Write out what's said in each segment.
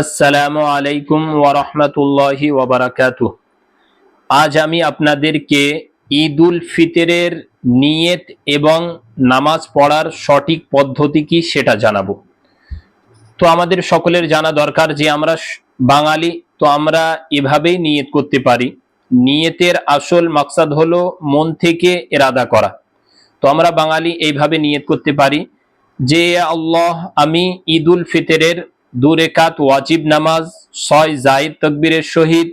আসসালামু আলাইকুম ওয়ারহমতুল্লাহি ওয়াবারাকাতু আজ আমি আপনাদেরকে ঈদ উল ফিতরের নিয়ত এবং নামাজ পড়ার সঠিক পদ্ধতি কি সেটা জানাব। তো আমাদের সকলের জানা দরকার যে আমরা বাঙালি, তো আমরা এভাবেই নিয়ত করতে পারি। নিয়তের আসল মাকসাদ হলো মন থেকে এরাদা করা। তো আমরা বাঙালি এইভাবে নিয়ত করতে পারি যে, আল্লাহ, আমি ঈদ উল ফিতরের দু রেকাত ওয়াজিব নামাজ, ছয় জাহিদ তকবীরের সহিত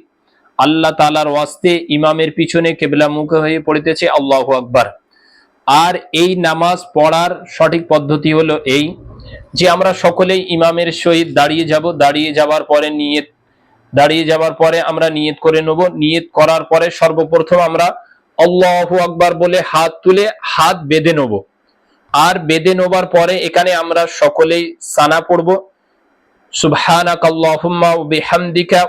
আল্লাহ তালার ওয়াস্তে ইমামের পিছনে কেবলা মুখ হয়ে পড়িতেছে আল্লাহ আকবার। আর এই নামাজ পড়ার সঠিক পদ্ধতি হলো এই যে আমরা সকলেই ইমামের সহিত দাঁড়িয়ে যাব, দাঁড়িয়ে যাওয়ার পরে নিয়ত, দাঁড়িয়ে যাওয়ার পরে আমরা নিয়ত করে নেব। নিয়ত করার পরে সর্বপ্রথম আমরা আল্লাহু আকবার বলে হাত তুলে হাত বেঁধে নেব। আর বেঁধে নেবার পরে এখানে আমরা সকলেই সানা পড়ব।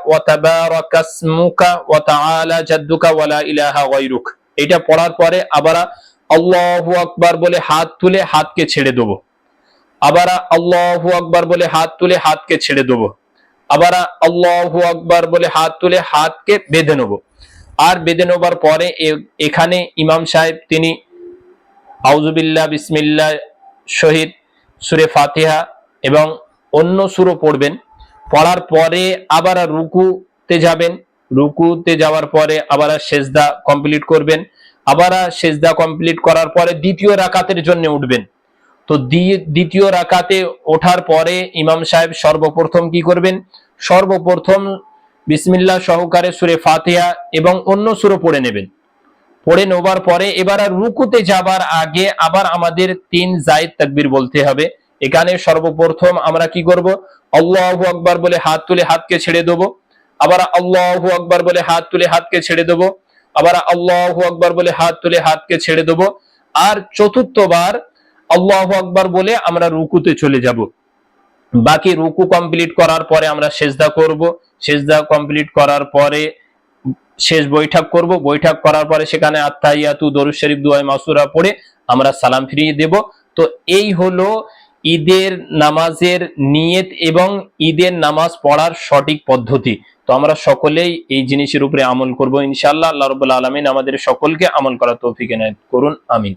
ওয়া তাবারাকা ইসমুকা ওয়া তাআলা জাদ্দুকা ওয়া লা ইলাহা গায়রুক। এটা পড়ার পরে আবার আল্লাহু আকবার বলে হাত তুলে হাতকে ছেড়ে দেব। আবার আল্লাহু আকবার বলে হাত তুলে হাতকে ছেড়ে দেব। আবার আল্লাহু আকবার বলে হাত তুলে হাতকে বেঁধে নেব। আর বেঁধে নেবার পরে এখানে ইমাম সাহেব তিনি আউজুবিল্লাহ বিসমিল্লাহ শহীদ সুরে ফাতিহা এবং অন্য সুরও পড়বেন। পড়ার পরে আবার রুকুতে যাবেন। রুকুতে যাওয়ার পরে আবার সেজদা কমপ্লিট করবেন। আবার সেজদা কমপ্লিট করার পরে দ্বিতীয় রাকাতের জন্য উঠবেন। তো দ্বি- দ্বিতীয় রাকাতে ওঠার পরে ইমাম সাহেব সর্বপ্রথম কি করবেন? সর্বপ্রথম বিসমিল্লাহ সহকারে সুরে ফাতেহা এবং অন্য সুরও পড়ে নেবেন। পড়ে নেবার পরে এবার আর রুকুতে যাবার আগে আবার আমাদের তিন জায়েদ তাকবীর বলতে হবে। এখানে সর্বপ্রথম আমরা কি করব? আল্লাহু আকবার বলে হাত তুলে হাতকে ছেড়ে দেবো। আবার আল্লাহু আকবার বলে হাত তুলে হাতকে ছেড়ে দেবো। আবার আল্লাহু আকবার বলে হাত তুলে হাতকে ছেড়ে দেবো। আর চতুর্থবার আল্লাহু আকবার বলে আমরা রুকুতে চলে যাব। বাকি রুকু কমপ্লিট করার পরে আমরা সেজদা করব। সেজদা কমপ্লিট করার পরে শেষ বৈঠক করব। বৈঠক করার পরে সেখানে আত্মাইয়াতু দরুদ শরীফ দুয়াই মাসুরা পড়ে আমরা সালাম ফিরিয়ে দেব। তো এই হলো ঈদের নামাজের নিয়ত এবং ঈদের নামাজ পড়ার সঠিক পদ্ধতি। তো আমরা সকলেই এই জিনিসের উপরে আমল করব। ইনশাআল্লাহ, আল্লাহ রবুল্লা আলমিন আমাদের সকলকে আমল করার তৌফিক এনায়ত করুন, আমিন।